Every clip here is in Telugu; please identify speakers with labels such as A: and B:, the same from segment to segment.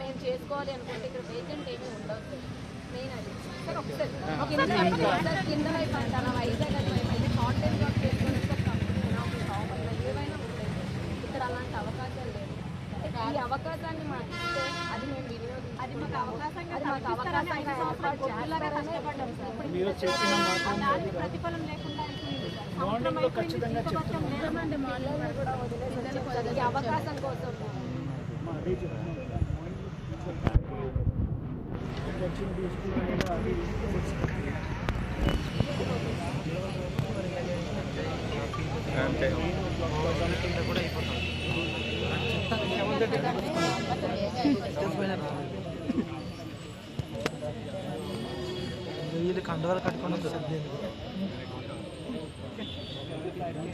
A: మేము చేసుకోవాలి అనుకుంటే ఇక్కడ వేకెంట్ ఏమీ సార్ మెయిన్ అది. సార్ ఒకసారి. కింద వైపు అంటారా వైజాగ్ అని వైపు అయితే షార్ట్ టైం జాబ్ చేసుకోవడానికి ఒక కంపెనీ ఒక షాప్ అయినా ఏవైనా ఉంటాయి. ఇక్కడ అలాంటి అవకాశాలు లేవు. ఈ అవకాశాన్ని మాకు ఇస్తే అది మేము. అది మాకు అవకాశంగా అది మాకు అవకాశంగా ఏర్పాటు కష్టపడ్డాం సార్. దానికి ప్రతిఫలం లేకుండా అవకాశం కోసం.
B: వీళ్ళు కండవాలు కట్టుకొని వస్తారు.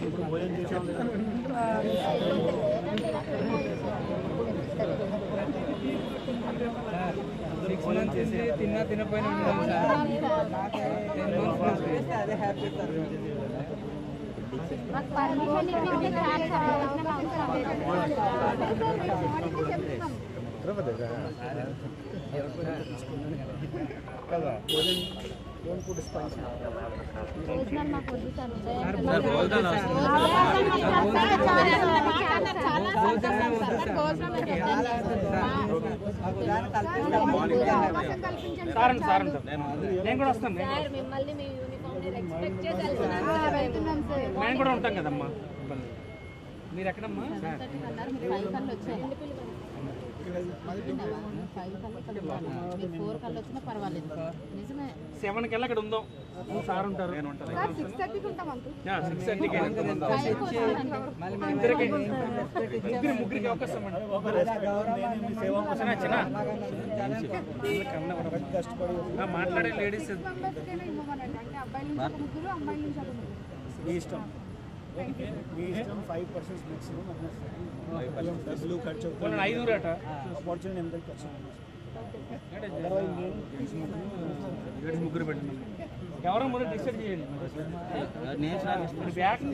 C: ఇప్పుడు భోజనం చేసాం
B: సిక్స్ మంత్స్ చేసి తిన్నా తినపోయినా ఉన్నాం సార్ సార్
A: సార్,
B: నేను కూడా వస్తాను మేము కూడా ఉంటాం కదమ్మా. ఇబ్బంది. మీరు ఎక్కడమ్మా? సార్.
D: ఫోర్ కళ్ళు వచ్చినా పర్వాలేదు. నిజమే.
B: సెవెన్ కల్లా అక్కడ ఉందాం. సార్ ఉంటారు. ముగ్గురికి అవకాశం మాట్లాడే లేడీస్
C: మీ ఇష్టం. మీ ఇష్టం ఫైవ్ పర్సెంట్ మ్యాక్సిమం డబ్బులు ఖర్చు
B: వాళ్ళని ఐదుగురు అట.
C: ఆపర్చునిటీ ఎంత ఖర్చు
B: లేడీస్ ముగ్గురు. పెట్టినాం ఎవరో ముందు డిసైడ్ చేయండి. బ్యాక్